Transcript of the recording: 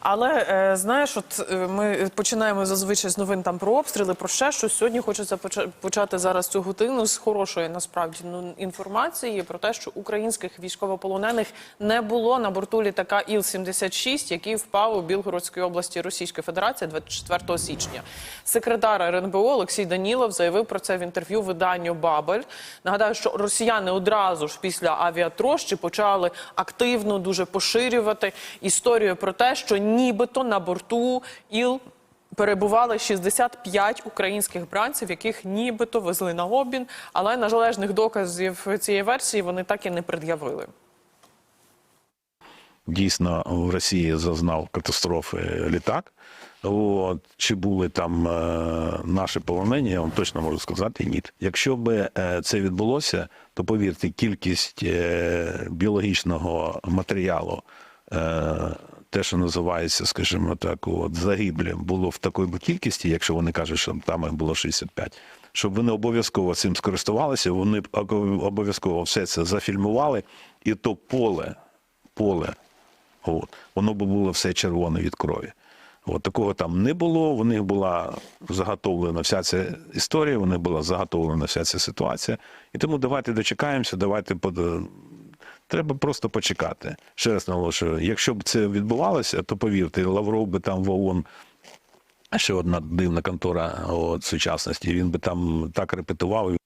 Але е, знаєш, от е, ми починаємо зазвичай з новин там про обстріли, про ще щось. Сьогодні хочеться поча- почати зараз цю годину з хорошої насправді ну, інформації про те, що українських військовополонених не було на борту літака Іл-76, який впав у Білгородській області Російської Федерації 24 січня. Секретар РНБО Олексій Данілов заявив про це в інтерв'ю виданню Бабель. Нагадаю, що росіяни одразу ж після авіатрощі почали активно дуже поширювати історію про те, що нібито на борту ІЛ перебували 65 українських бранців, яких нібито везли на обмін, але незалежних доказів цієї версії вони так і не пред'явили. дійсно в Росії зазнав катастрофи літак. От, чи були там е, наші полонені, я вам точно можу сказати, ні. Якщо б е, це відбулося, то повірте, кількість е, біологічного матеріалу, е, те, що називається, скажімо так, от, загиблі, було в би кількості, якщо вони кажуть, що там їх було 65, щоб вони обов'язково цим скористувалися, вони б обов'язково все це зафільмували, і то поле, поле От. Воно би було все червоне від крові. От такого там не було. У них була заготовлена вся ця історія, у них була заготовлена вся ця ситуація. І тому давайте дочекаємося, давайте. Треба просто почекати. Ще раз наголошую, якщо б це відбувалося, то повірте, Лавров би там в ООН ще одна дивна контора от, сучасності. Він би там так репетував, і